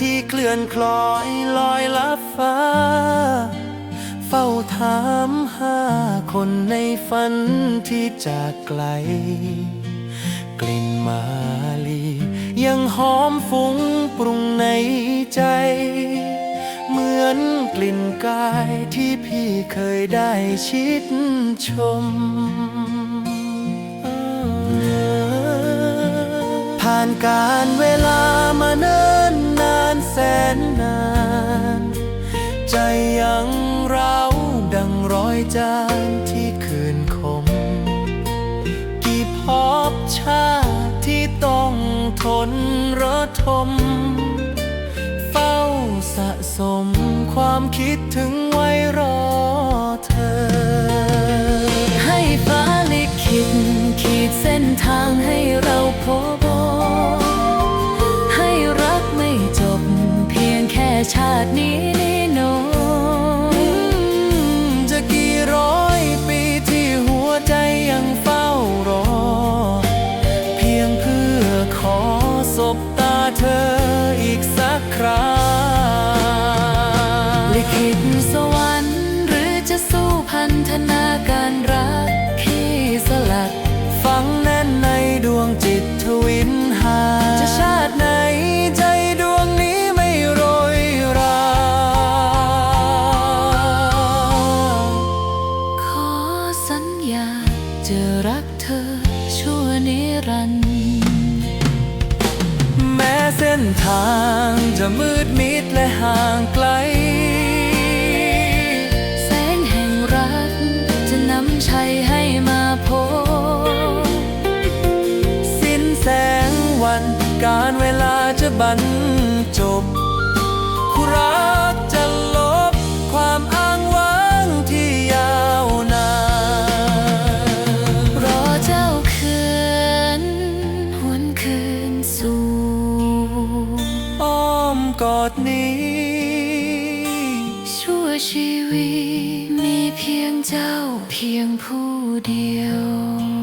ที่เคล้อยลอยลับฟ้า เฝ้าถามหาคนในฝันที่จากไกล กลิ่นมาลี ยังหอมฟุ้งปรุงในใจ เหมือนกลิ่นกายที่พี่เคยได้ชิดชมผ่านการเวลามาเนิ่นนา นแสนนาน ใจยังเราดังรอยจานที่คืนคม กี่พบชาติที่ต้องทนระทม เฝ้าสะสมความคิดถึงไว้รอ ชาตินี้นี่โนจะกี่ร้อยปีที่หัวใจยังเฝ้ารอ เพียงเพื่อขอสบตาเธออีกสักคราลิขิตสวรรค์หรือจะสู้พันธนาการรัก รัน แม้เส้นทางจะมืดมิดและห่างไกล แสงแห่งรักจะนำชัยให้มาพบสิ้นแสงวันการเวลาจะบรรจบคู่รัก กอดนี้ ชั่วชีวิตมีเพียงเจ้าเพียงผู้เดียว